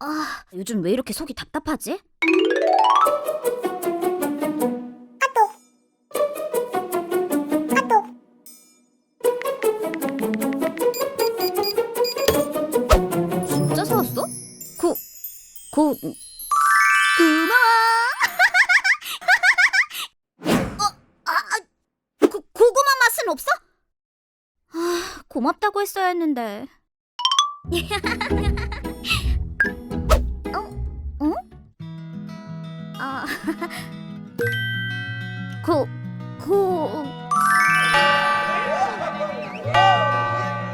아, 요즘 왜 이렇게 속이 답답하지? 진짜 사왔어? 고, 고, 고마워. 어, 아, 아, 고, 고구마 맛은 없어? 아, 고맙다고 했어야 했는데. 고, 고.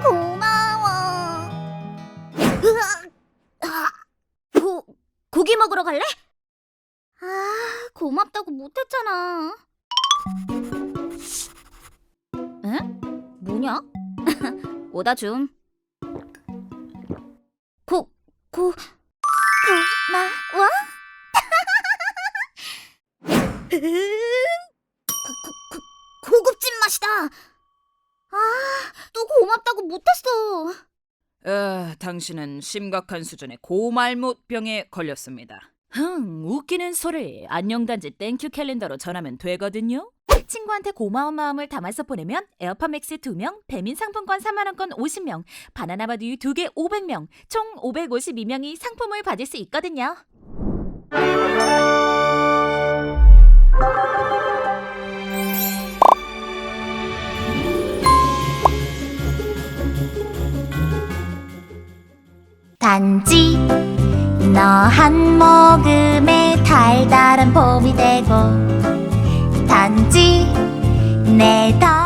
고마워. 아, 고, 고기 먹으러 갈래? 아, 고맙다고 못했잖아. 에? 뭐냐? 오다 줌. 고, 고, 고, 고, 고, 고급진 맛이다. 아, 또 고맙다고 못했어. 아, 당신은 심각한 수준의 고말못병에 걸렸습니다. 흥, 웃기는 소리 안녕단지 땡큐 캘린더로 전하면 되거든요. 친구한테 고마운 마음을 담아서 보내면 에어팟 맥스 2명, 배민 상품권 3만원권 50명, 바나나 바듀 2개 500명, 총 552명이 상품을 받을 수 있거든요. 단지 너 한 모금의 달달한 봄이 되고 단지 내더